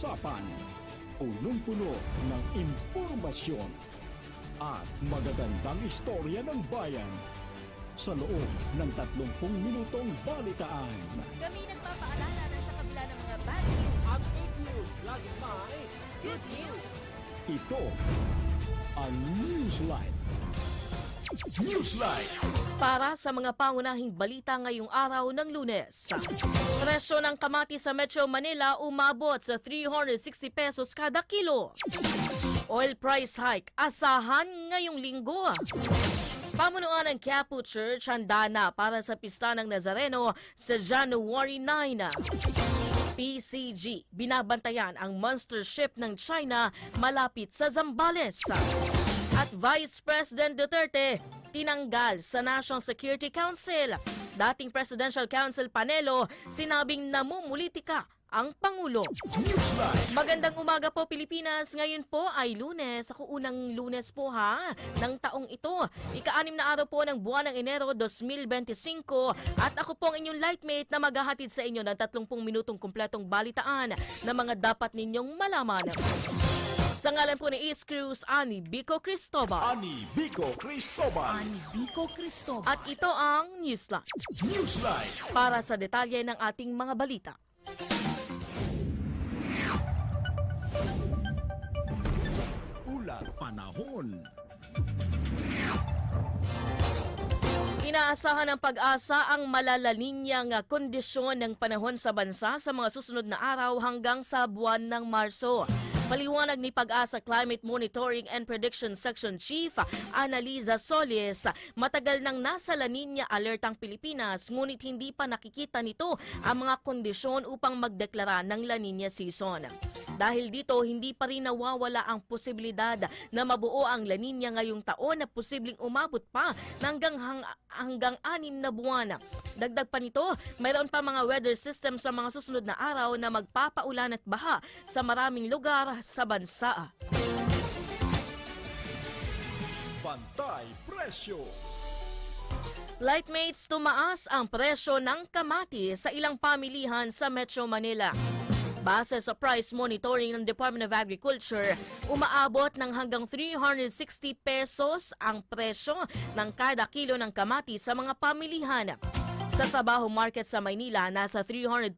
pinag-uusapan, punong-puno ng impormasyon at magagandang istorya ng bayan sa loob ng 30 minutong balitaan. Kami nagpapaalala na sa kabila ng mga bad news, Ang fake news, lagi may good news. Ito ang Newsline. Newsline. Para sa mga pangunahing balita ngayong araw ng lunes. Presyo ng kamatis sa Metro Manila umabot sa 360 pesos kada kilo. Oil price hike asahan ngayong linggo. Pamunuan ng Quiapo Church handa na para sa pista ng Nazareno sa January 9. PCG, binabantayan ang monster ship ng China malapit sa Zambales. Vice President Duterte, tinanggal sa National Security Council. Dating Presidential Council Panelo, sinabing namumulitika ang Pangulo. Magandang umaga po Pilipinas. Ngayon po ay lunes. Ako unang lunes po ha ng taong ito. Ika-anim na araw po ng buwan ng Enero 2025 at ako po ang inyong lightmate na maghahatid sa inyo ng 30 minutong kumpletong balitaan na mga dapat ninyong malaman. Sa ngalan po ni East Cruz, Ani Bico Cristobal. Ani Vico Cristobal. Vico Cristobal. At ito ang Newsline Newsline. para sa detalye ng ating mga balita. Ulat. Panahon. Inaasahan ng pag-asa ang malalalinyang kondisyon ng panahon sa bansa sa mga susunod na araw hanggang sa buwan ng Marso. Paliwanag ni Pag-asa Climate Monitoring and Prediction Section Chief Analiza Solis, matagal nang nasa La Nina alert ang Pilipinas ngunit hindi pa nakikita nito ang mga kondisyon upang magdeklara ng La Nina season. Dahil dito, hindi pa rin nawawala ang posibilidad na mabuo ang La Nina ngayong taon na posibleng umabot pa ng hanggang, hang, hanggang anim na buwan. Dagdag pa nito, mayroon pa mga weather system sa mga susunod na araw na magpapaulan at baha sa maraming lugar sa bansa. Bantay Presyo. Lightmates, tumaas ang presyo ng kamatis sa ilang pamilihan sa Metro Manila. Base sa price monitoring ng Department of Agriculture, umaabot ng hanggang 360 pesos ang presyo ng kada kilo ng kamatis sa mga pamilihan. Sa trabaho market sa Maynila, nasa 320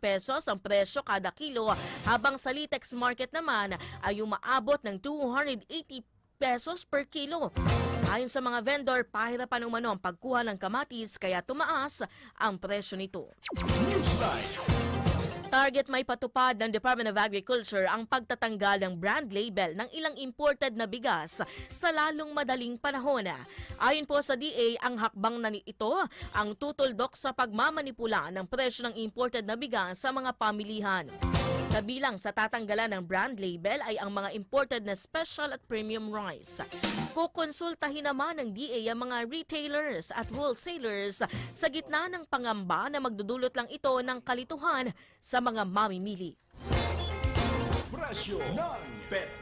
pesos ang presyo kada kilo, habang sa Litex market naman ay umaabot ng 280 pesos per kilo. Ayon sa mga vendor, pahirapan umano ang pagkuha ng kamatis kaya tumaas ang presyo nito. Newsline. Target may patupad ng Department of Agriculture ang pagtatanggal ng brand label ng ilang imported na bigas sa lalong madaling panahon. Ayon po sa DA, ang hakbang na ito ang tutuldok sa pagmamanipula ng presyo ng imported na bigas sa mga pamilihan. Kabilang sa tatanggalan ng brand label ay ang mga imported na special at premium rice. Kukonsultahin naman ng DA ang mga retailers at wholesalers sa gitna ng pangamba na magdudulot lang ito ng kalituhan sa mga mamimili. Presyo ng Petrolyo.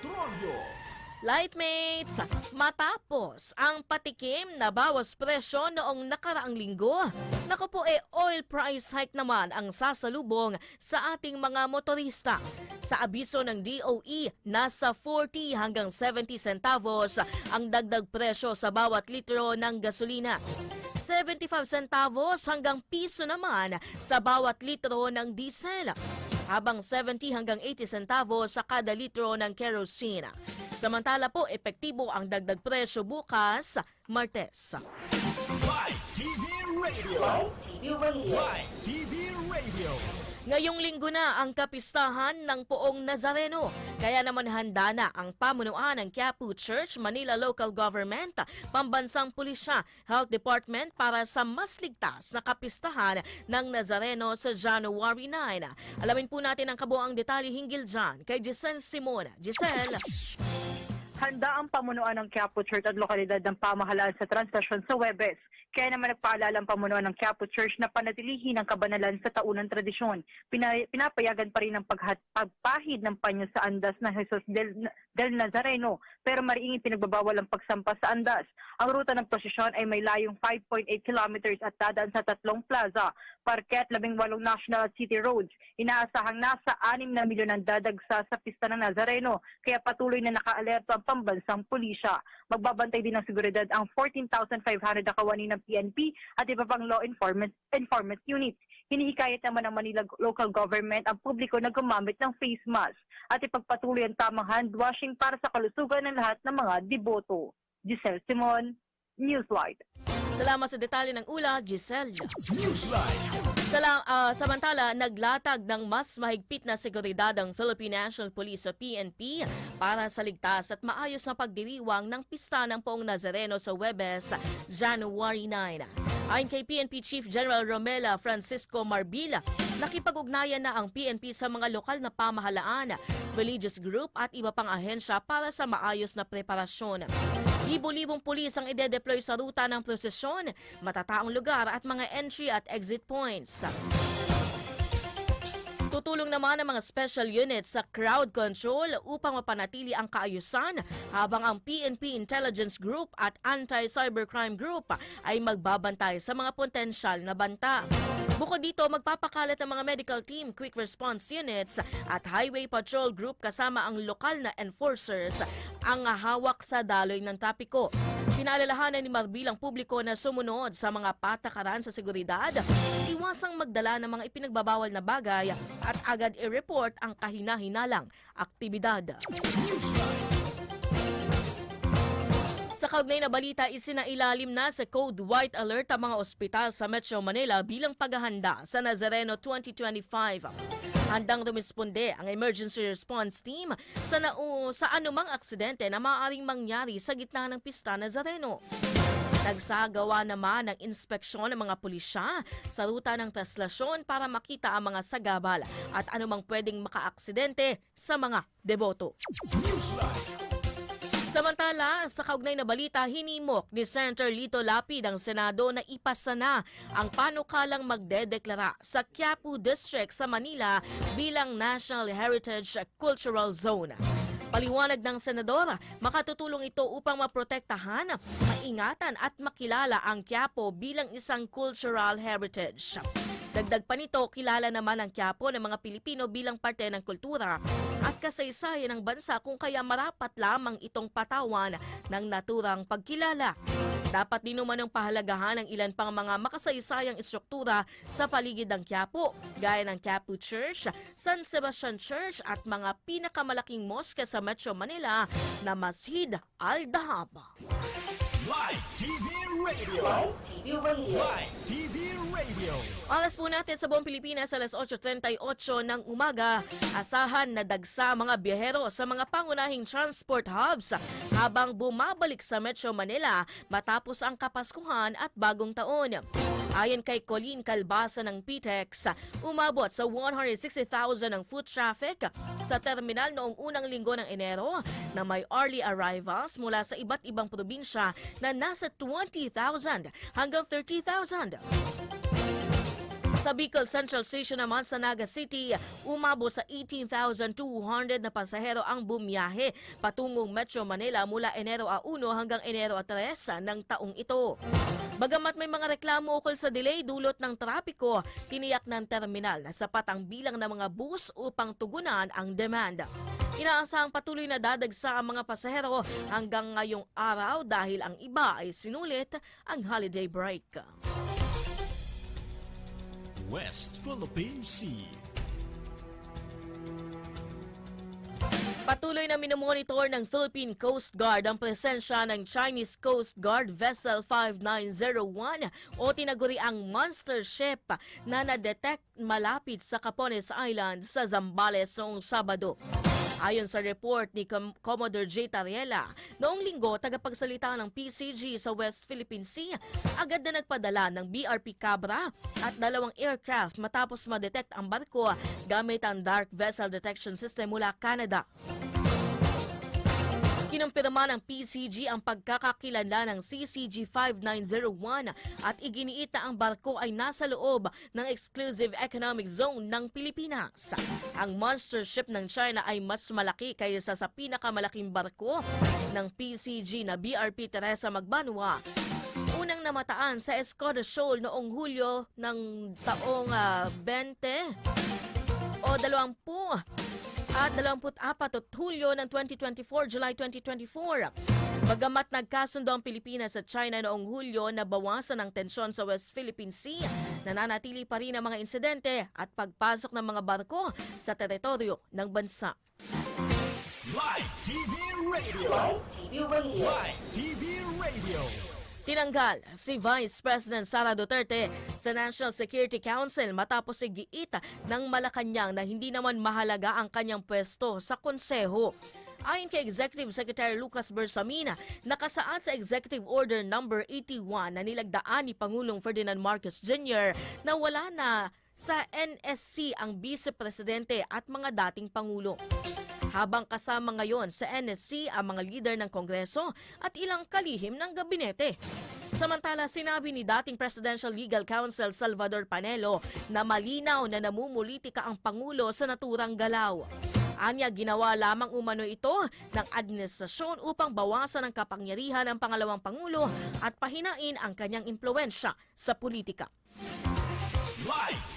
Lightmates, matapos ang patikim na bawas presyo noong nakaraang linggo, naku po e oil price hike naman ang sasalubong sa ating mga motorista. Sa abiso ng DOE, nasa 40 hanggang 70 centavos ang dagdag presyo sa bawat litro ng gasolina. 75 centavos hanggang piso naman sa bawat litro ng diesel habang 70 hanggang 80 centavos sa kada litro ng kerosene. Samantala po, epektibo ang dagdag presyo bukas, Martes. Live TV Radio. TV Radio. Live TV Radio. Ngayong linggo na ang kapistahan ng Poong Nazareno. Kaya naman handa na ang pamunuan ng Quiapo Church, Manila Local Government, Pambansang Pulisya, Health Department para sa mas ligtas na kapistahan ng Nazareno sa January 9. Alamin po natin ang kabuang detalye hinggil dyan kay Giselle Simona. Giselle, Handa ang pamunuan ng Quiapo Church at lokalidad ng pamahalaan sa translasyon sa Webes. Kaya naman nagpaalala ang pamunuan ng Quiapo Church na panatilihin ang kabanalan sa taunang tradisyon. Pina- pinapayagan pa rin ang paghat- pagpahid ng panyo sa andas ng Jesus del, del Nazareno pero mariing pinagbabawal ang pagsampa sa andas. Ang ruta ng prosesyon ay may layong 5.8 kilometers at dadaan sa tatlong plaza, parket, 18 national at city roads. Inaasahang nasa 6 na milyon ang dadagsa sa pista ng Nazareno kaya patuloy na nakaalerto ang pambansang pulisya. Magbabantay din ng seguridad ang 14,500 na kawani ng PNP at iba pang law enforcement, enforcement units. Hinihikayat naman ng Manila local government ang publiko na gumamit ng face mask at ipagpatuloy ang tamang hand washing para sa kalusugan ng lahat ng mga deboto. Giselle Simon, Newslight. Salamat sa detalye ng ula, Giselle. Newsline. Sala, ah, samantala, naglatag ng mas mahigpit na seguridad ang Philippine National Police o PNP para sa ligtas at maayos na pagdiriwang ng pista ng Poong Nazareno sa Webes, January 9. Ayon kay PNP Chief General Romela Francisco Marbila, nakipag-ugnayan na ang PNP sa mga lokal na pamahalaan, religious group at iba pang ahensya para sa maayos na preparasyon. Libo-libong pulis ang ide-deploy sa ruta ng prosesyon, matataong lugar at mga entry at exit points. Tutulong naman ang mga special units sa crowd control upang mapanatili ang kaayusan habang ang PNP Intelligence Group at Anti-Cybercrime Group ay magbabantay sa mga potensyal na banta. Bukod dito, magpapakalat ang mga medical team, quick response units at highway patrol group kasama ang lokal na enforcers ang hawak sa daloy ng trapiko. Pinaalalahanan ni Marbil ang publiko na sumunod sa mga patakaran sa seguridad, iwasang magdala ng mga ipinagbabawal na bagay at agad i-report ang kahina-hinalang aktibidad. Sa kaugnay na balita, isinailalim na sa Code White Alert ang mga ospital sa Metro Manila bilang paghahanda sa Nazareno 2025. Handang rumisponde ang emergency response team sa, nau, sa anumang aksidente na maaaring mangyari sa gitna ng pista Nazareno. Nagsagawa naman ng inspeksyon ng mga pulisya sa ruta ng taslasyon para makita ang mga sagabal at anumang pwedeng makaaksidente sa mga deboto. Samantala, sa kaugnay na balita, hinimok ni Senator Lito Lapid ang Senado na ipasa na ang panukalang magdedeklara sa Quiapo District sa Manila bilang National Heritage Cultural Zone. Paliwanag ng senador, makatutulong ito upang maprotektahan, maingatan at makilala ang Quiapo bilang isang cultural heritage. Dagdag pa nito, kilala naman ang Quiapo ng mga Pilipino bilang parte ng kultura at kasaysayan ng bansa kung kaya marapat lamang itong patawan ng naturang pagkilala. Dapat din naman ang pahalagahan ng ilan pang mga makasaysayang istruktura sa paligid ng Quiapo, gaya ng Quiapo Church, San Sebastian Church at mga pinakamalaking moske sa Metro Manila na Masjid Al-Dahab. Live TV Radio. Live TV Radio. Live TV Radio. Oras po natin sa buong Pilipinas alas 8.38 ng umaga. Asahan na dagsa mga biyahero sa mga pangunahing transport hubs habang bumabalik sa Metro Manila matapos ang Kapaskuhan at Bagong Taon. Ayon kay Colleen Calbasa ng PTEX, umabot sa 160,000 ang foot traffic sa terminal noong unang linggo ng Enero na may early arrivals mula sa iba't ibang probinsya na nasa 20,000 hanggang 30,000. Sa Bicol Central Station naman sa Naga City, umabo sa 18,200 na pasahero ang bumiyahe patungong Metro Manila mula Enero a 1 hanggang Enero a 3 ng taong ito. Bagamat may mga reklamo ukol sa delay dulot ng trapiko, tiniyak ng terminal na sapat ang bilang ng mga bus upang tugunan ang demand. Inaasahang patuloy na dadagsa ang mga pasahero hanggang ngayong araw dahil ang iba ay sinulit ang holiday break. West Philippine Sea. Patuloy na minomonitor ng Philippine Coast Guard ang presensya ng Chinese Coast Guard Vessel 5901 o tinaguri ang monster ship na na-detect malapit sa Capones Island sa Zambales noong Sabado. Ayon sa report ni Com- Commodore J. Tariela, noong linggo tagapagsalita ng PCG sa West Philippine Sea, agad na nagpadala ng BRP Cabra at dalawang aircraft matapos ma-detect ang barko gamit ang Dark Vessel Detection System mula Canada. Kinumpirma ng PCG ang pagkakakilala ng CCG 5901 at iginiit ang barko ay nasa loob ng exclusive economic zone ng Pilipinas. Ang monster ship ng China ay mas malaki kaysa sa pinakamalaking barko ng PCG na BRP Teresa Magbanwa unang namataan sa Escoda Shoal noong Hulyo ng taong ah, 20 20 at 24 at Hulyo ng 2024, July 2024. Bagamat nagkasundo ang Pilipinas at China noong Hulyo na bawasan ang tensyon sa West Philippine Sea, nananatili pa rin ang mga insidente at pagpasok ng mga barko sa teritoryo ng bansa. Live TV Radio. Live TV Radio. Live TV Radio. Tinanggal si Vice President Sara Duterte sa National Security Council matapos igiit ng Malacanang na hindi naman mahalaga ang kanyang pwesto sa konseho. Ayon kay Executive Secretary Lucas Bersamina, nakasaad sa Executive Order Number 81 na nilagdaan ni Pangulong Ferdinand Marcos Jr. na wala na sa NSC ang Vice Presidente at mga dating Pangulo. Habang kasama ngayon sa NSC ang mga leader ng Kongreso at ilang kalihim ng gabinete. Samantala, sinabi ni dating Presidential Legal Counsel Salvador Panelo na malinaw na namumulitika ang Pangulo sa naturang galaw. Anya ginawa lamang umano ito ng administrasyon upang bawasan ang kapangyarihan ng pangalawang Pangulo at pahinain ang kanyang impluensya sa politika. Live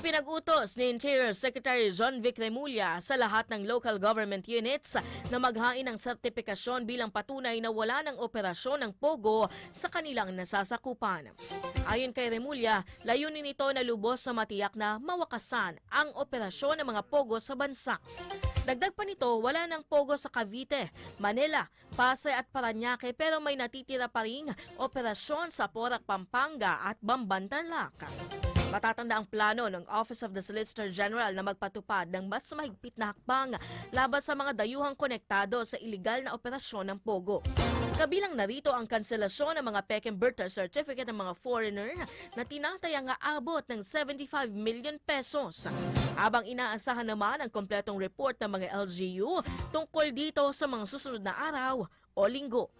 Ipinag-utos ni Interior Secretary John Vic Remulla sa lahat ng local government units na maghain ng sertipikasyon bilang patunay na wala ng operasyon ng POGO sa kanilang nasasakupan. Ayon kay Remulla, layunin nito na lubos na matiyak na mawakasan ang operasyon ng mga POGO sa bansa. Dagdag pa nito, wala ng pogo sa Cavite, Manila, Pasay at Paranaque pero may natitira pa ring operasyon sa Porac, Pampanga at Bamban, Tarlac. Matatanda ang plano ng Office of the Solicitor General na magpatupad ng mas mahigpit na hakbang laban sa mga dayuhang konektado sa iligal na operasyon ng Pogo. Kabilang narito ang kanselasyon ng mga Peking Birth Certificate ng mga foreigner na tinatayang aabot ng 75 million pesos. Habang inaasahan naman ang kompletong report ng mga LGU tungkol dito sa mga susunod na araw o linggo.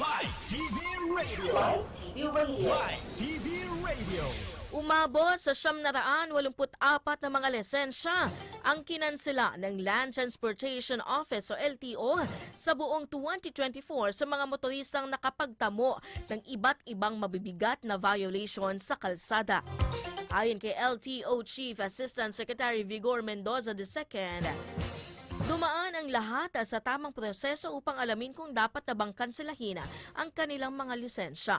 Live TV Radio. Live TV Radio. Live TV Radio. Umabot sa siyam na raan, walumput apat na mga lisensya ang kinansela ng Land Transportation Office o LTO sa buong 2024 sa mga motoristang nakapagtamo ng iba't ibang mabibigat na violation sa kalsada. Ayon kay LTO Chief Assistant Secretary Vigor Mendoza II, Dumaan ang lahat sa tamang proseso upang alamin kung dapat na bang kanselahin ang kanilang mga lisensya.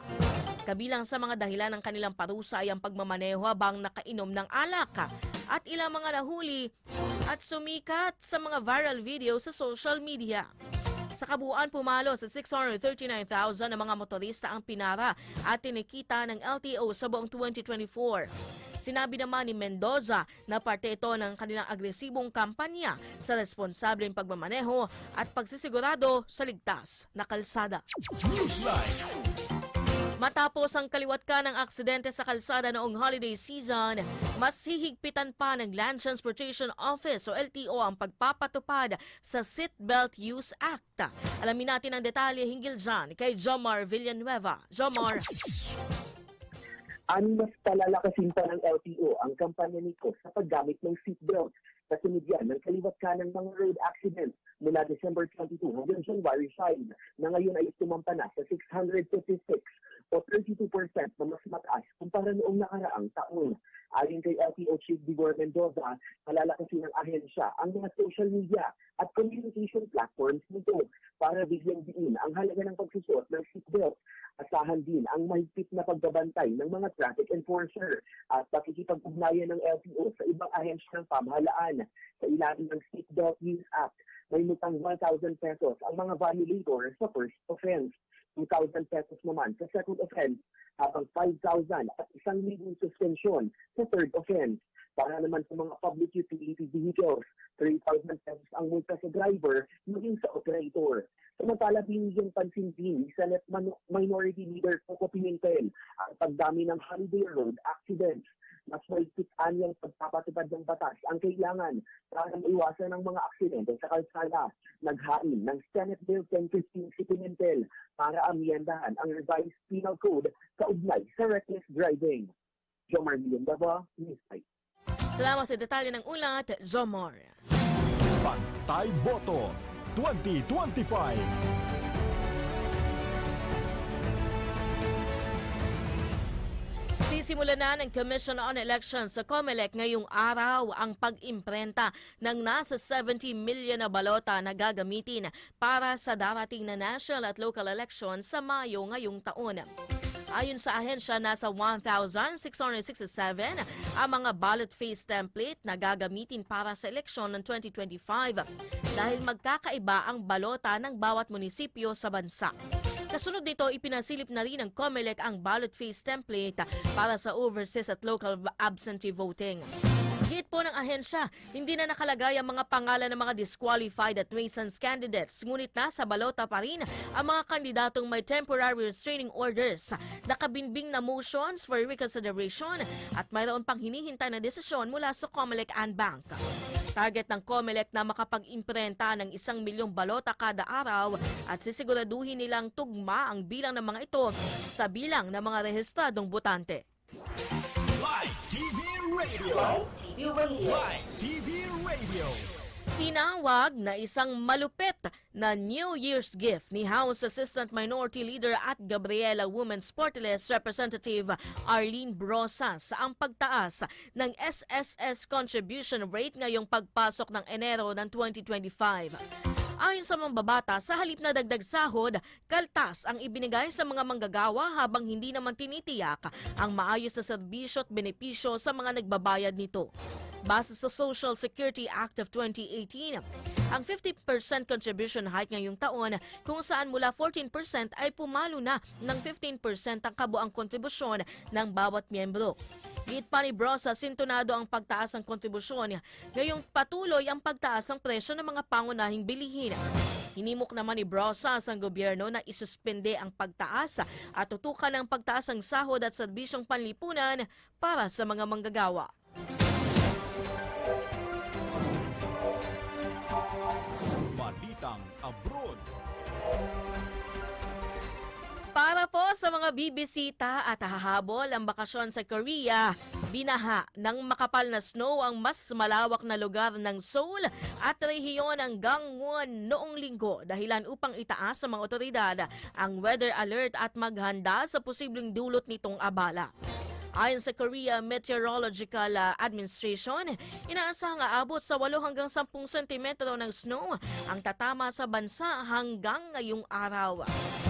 Kabilang sa mga dahilan ng kanilang parusa ay ang pagmamaneho habang nakainom ng alak at ilang mga nahuli at sumikat sa mga viral video sa social media. Sa kabuuan, pumalo sa 639,000 na mga motorista ang pinara at tinikita ng LTO sa buong 2024. Sinabi naman ni Mendoza na parte ito ng kanilang agresibong kampanya sa responsableng pagmamaneho at pagsisigurado sa ligtas na kalsada. Newsline. Matapos ang kaliwat ka ng aksidente sa kalsada noong holiday season, mas hihigpitan pa ng Land Transportation Office o LTO ang pagpapatupad sa Seatbelt Use Act. Alamin natin ang detalye hinggil dyan kay Jomar Villanueva. Jomar. Ang mas palalakasin pa ng LTO ang kampanya nito sa paggamit ng seatbelt na sinigyan ng kaliwat ka ng mga road accidents mula December 22 hanggang January 5 na ngayon ay tumampa na sa 656 o 32% na mas mataas kumpara noong nakaraang taon. Ayon kay LTO Chief Vigor Mendoza, palalakasin ng ahensya ang mga social media at communication platforms nito para bigyang diin ang halaga ng pagsusuot ng seatbelt. Asahan din ang mahigpit na pagbabantay ng mga traffic enforcer at pakikipag-ugnayan ng LTO sa ibang ahensya ng pamahalaan. Sa ilalim ng Seatbelt Use Act, may mutang 1,000 pesos ang mga violator sa first offense. 2,000 pesos naman sa second offense, habang 5,000 at 1,000 suspension sa third offense. Para naman sa mga public utility vehicles, 3,000 pesos ang multa sa driver maging sa operator. Samantala, binigyang pansin din Man- Minority Leader Coco Pimentel ang pagdami ng holiday road accidents. Mas mahigpit anyang pagpapatupad ng batas ang kailangan para maiwasan ng mga aksidente sa kalsada. Naghain ng Senate Bill 1015 si Pimentel para amyendahan ang revised penal code kaugnay sa reckless driving. Jomar Miliondaba, News 5. Salamat sa detalye ng ulat, Zomor. Pantay Boto 2025. Sisimula na ng Commission on Elections sa COMELEC ngayong araw ang pag-imprenta ng nasa 70 million na balota na gagamitin para sa darating na national at local elections sa Mayo ngayong taon. Ayon sa ahensya, nasa 1,667 ang mga ballot face template na gagamitin para sa eleksyon ng 2025 dahil magkakaiba ang balota ng bawat munisipyo sa bansa. Kasunod nito, ipinasilip na rin ng COMELEC ang ballot face template para sa overseas at local absentee voting. Hit po ng ahensya, hindi na nakalagay ang mga pangalan ng mga disqualified at nuisance candidates, ngunit nasa balota pa rin ang mga kandidatong may temporary restraining orders, nakabinbing na motions for reconsideration at mayroon pang hinihintay na desisyon mula sa COMELEC and Bank. Target ng COMELEC na makapag-imprenta ng isang milyong balota kada araw at sisiguraduhin nilang tugma ang bilang ng mga ito sa bilang ng mga rehistradong botante. Radio. TV Radio. Tinawag na isang malupit na New Year's gift ni House Assistant Minority Leader at Gabriela Women's Party List Representative Arlene Brosas ang pagtaas ng SSS contribution rate ngayong pagpasok ng Enero ng 2025. Ayon sa mambabata, sa halip na dagdag sahod, kaltas ang ibinigay sa mga manggagawa habang hindi naman tinitiyak ang maayos na serbisyo at benepisyo sa mga nagbabayad nito. Base sa Social Security Act of 2018, ang 50% contribution hike ngayong taon kung saan mula 14% ay pumalo na ng 15% ang kabuang kontribusyon ng bawat miyembro. Git pa ni Brosa, sintonado ang pagtaas ng kontribusyon. Ngayong patuloy ang pagtaas ng presyo ng mga pangunahing bilihin. Hinimok naman ni Brosas ang gobyerno na isuspende ang pagtaas at tutukan ang pagtaas ng sahod at serbisyong panlipunan para sa mga manggagawa. Para po sa mga bibisita at hahabol ang bakasyon sa Korea, binaha ng makapal na snow ang mas malawak na lugar ng Seoul at rehiyon ng Gangwon noong linggo dahilan upang itaas sa mga otoridad ang weather alert at maghanda sa posibleng dulot nitong abala. Ayon sa Korea Meteorological Administration, inaasahang aabot sa 8 hanggang 10 sentimetro ng snow ang tatama sa bansa hanggang ngayong araw.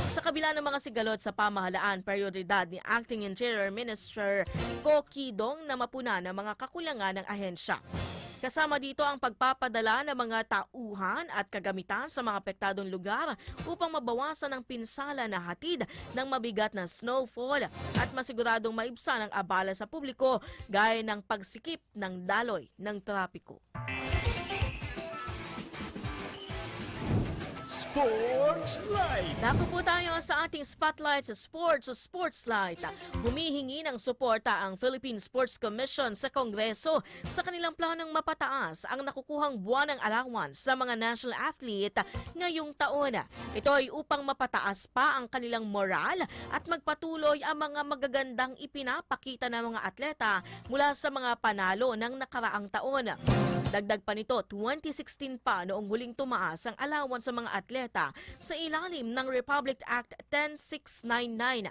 Sa kabila ng mga sigalot sa pamahalaan, prioridad ni Acting Interior Minister Ko Ki-dong na mapuna ng mga kakulangan ng ahensya. Kasama dito ang pagpapadala ng mga tauhan at kagamitan sa mga apektadong lugar upang mabawasan ang pinsala na hatid ng mabigat na snowfall at masiguradong maibsan ang abala sa publiko gaya ng pagsikip ng daloy ng trapiko. Sports Live. Dako po tayo sa ating spotlight sa sports Sports Light. Humihingi ng suporta ang Philippine Sports Commission sa Kongreso sa kanilang planong mapataas ang nakukuhang buwan ng allowance sa mga national athlete ngayong taon. Ito ay upang mapataas pa ang kanilang moral at magpatuloy ang mga magagandang ipinapakita ng mga atleta mula sa mga panalo ng nakaraang taon. Dagdag pa nito, 2016 pa noong huling tumaas ang allowance sa mga atleta sa ilalim ng Republic Act 10699.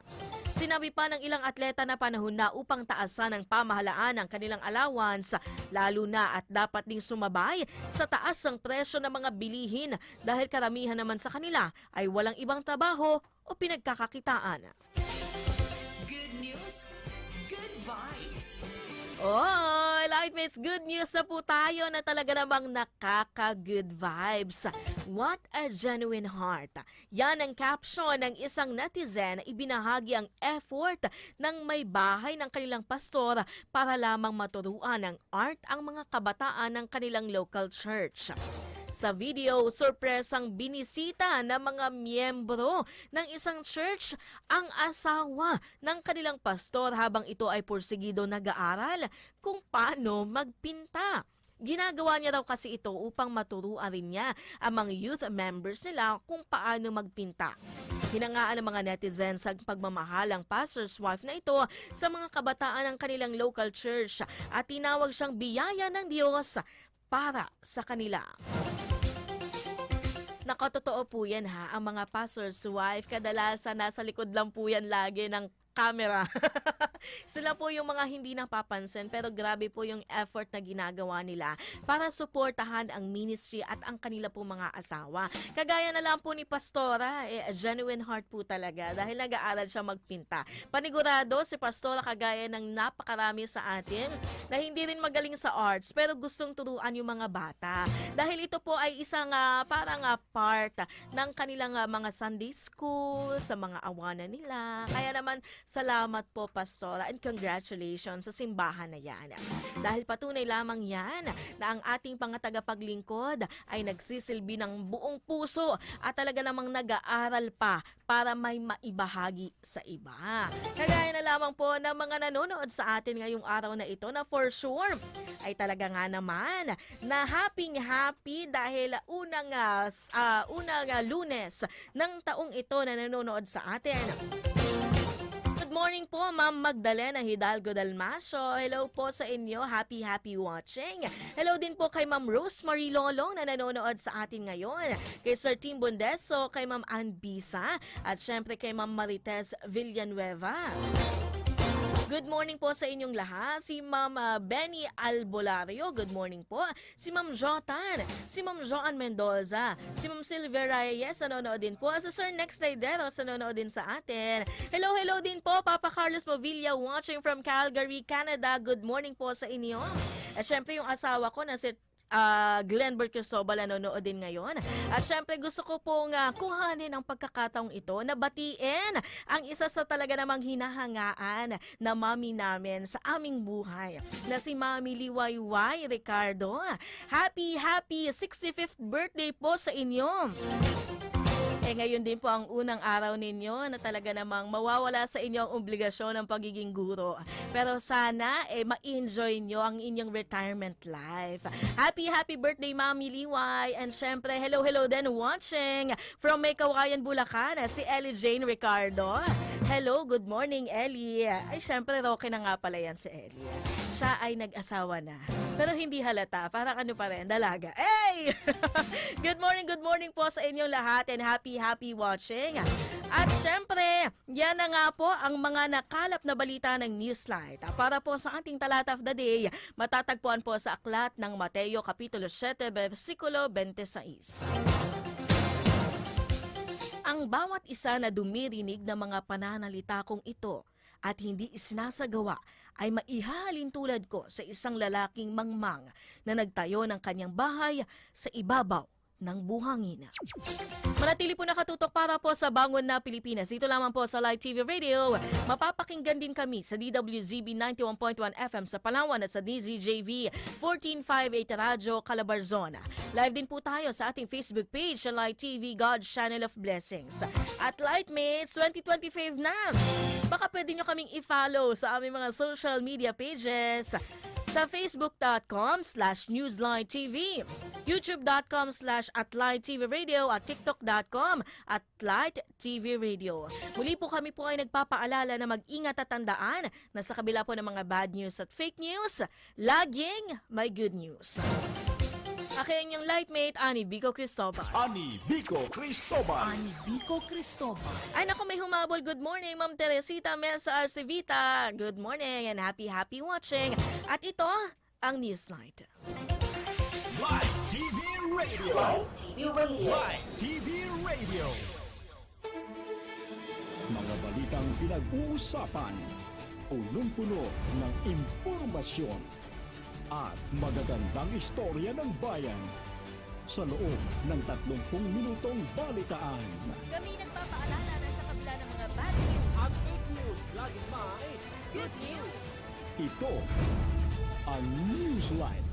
Sinabi pa ng ilang atleta na panahon na upang taasan ng pamahalaan ang kanilang allowance, lalo na at dapat ding sumabay sa taas ng presyo ng mga bilihin dahil karamihan naman sa kanila ay walang ibang trabaho o pinagkakakitaan. Good news, good vibes. Oh, Lightmates, good news na po tayo na talaga namang nakaka-good vibes. What a genuine heart. Yan ang caption ng isang netizen na ibinahagi ang effort ng may bahay ng kanilang pastor para lamang maturuan ng art ang mga kabataan ng kanilang local church. Sa video, sorpresang binisita ng mga miyembro ng isang church ang asawa ng kanilang pastor habang ito ay porsigido nag-aaral kung paano magpinta. Ginagawa niya daw kasi ito upang maturuan rin niya ang mga youth members nila kung paano magpinta. Hinangaan ng mga netizens ang pagmamahal ang pastor's wife na ito sa mga kabataan ng kanilang local church at tinawag siyang biyaya ng Diyos para sa kanila. Nakatotoo po yan ha, ang mga pastor's wife, kadalasan nasa likod lang po yan lagi ng camera. Sila po yung mga hindi napapansin pero grabe po yung effort na ginagawa nila para suportahan ang ministry at ang kanila po mga asawa. Kagaya na lang po ni Pastora, eh, genuine heart po talaga dahil nag-aaral siya magpinta. Panigurado si Pastora kagaya ng napakarami sa atin na hindi rin magaling sa arts pero gustong turuan yung mga bata. Dahil ito po ay isang ah, parang ah, part ng kanilang ah, mga Sunday school, sa mga awanan nila. Kaya naman, salamat po Pastora and congratulations sa simbahan na yan. Dahil patunay lamang yan na ang ating mga tagapaglingkod ay nagsisilbi ng buong puso at talaga namang nag-aaral pa para may maibahagi sa iba. Kagaya na lamang po ng mga nanonood sa atin ngayong araw na ito na for sure ay talaga nga naman na happy happy dahil unang s- ah, unang lunes ng taong ito na nanonood sa atin. Morning po, Ma'am Magdalena Hidalgo Dalmaso. Hello po sa inyo. Happy, happy watching. Hello din po kay Ma'am Rosemary Lolong na nanonood sa atin ngayon. Kay Sir Tim Bondeso, kay Ma'am Ann Bisa, at syempre kay Ma'am Marites Villanueva. Good morning po sa inyong lahat. Si Ma'am ah, Benny Albolario, good morning po. Si Ma'am Jotan, si Ma'am Joan Mendoza, si Ma'am Silvia Reyes, nanonood din po. Si Sir Next Daideros, nanonood din sa atin. Hello, hello din po, Papa Carlos Movilla watching from Calgary, Canada. Good morning po sa inyo. At syempre yung asawa ko na si ah, Glenn Cristobal nanonood din ngayon. At syempre gusto ko pong ah, kuhanin ang pagkakataong ito na batiin ang isa sa talaga namang hinahangaan na mami namin sa aming buhay na si Mami Liwayway Ricardo. Happy, happy 65th birthday po sa inyo! Eh ngayon din po ang unang araw ninyo na talaga namang mawawala sa inyo ang obligasyon ng pagiging guro. Pero sana eh ma-enjoy nyo ang inyong retirement life. Happy happy birthday Mami Liway and syempre hello hello din watching from May Bulacan si Ellie Jane Ricardo. Hello, good morning Ellie. Ay syempre Roque na nga pala yan si Ellie. Siya ay nag-asawa na. Pero hindi halata, parang ano pa rin, dalaga. Hey! good morning, good morning po sa inyong lahat and happy, happy watching. At syempre, yan na nga po ang mga nakalap na balita ng Newslight. Para po sa ating talat of the day, matatagpuan po sa aklat ng Mateo Kapitulo 7, versikulo 26. Ang bawat isa na dumirinig ng mga pananalita kong ito at hindi isinasagawa ay maihahalin tulad ko sa isang lalaking mangmang na nagtayo ng kanyang bahay sa ibabaw ng buhangin. Manatili po nakatutok para po sa Bangon na Pilipinas. Dito lamang po sa Live TV Radio. Mapapakinggan din kami sa DWZB 91.1 FM sa Palawan at sa DZJV 1458 Radyo Calabarzon. Live din po tayo sa ating Facebook page sa Live TV God's Channel of Blessings. At Lightmates 2025 na! Baka pwede nyo kaming i-follow sa aming mga social media pages sa facebook.com slash newslighttv, youtube.com slash at TV Radio at tiktok.com at Light. Muli po kami po ay nagpapaalala na mag-ingat at tandaan na sa kabila po ng mga bad news at fake news, laging may good news. Akin yung lightmate, Ani Bico Cristobal. Ani Vico Cristobal. Vico Cristobal. Ay naku, may humabol. Good morning, Ma'am Teresita Mesa Arcevita. Good morning and happy, happy watching. At ito, ang Newslight. Live TV Radio. Live TV Radio. Live TV Radio. Mga balitang pinag-uusapan, punong-puno ng impormasyon at magagandang istorya ng bayan sa loob ng 30 minutong balitaan. Kami nagpapaalala na sa kabila ng mga bad news At fake news, laging may good news. Ito ang Newsline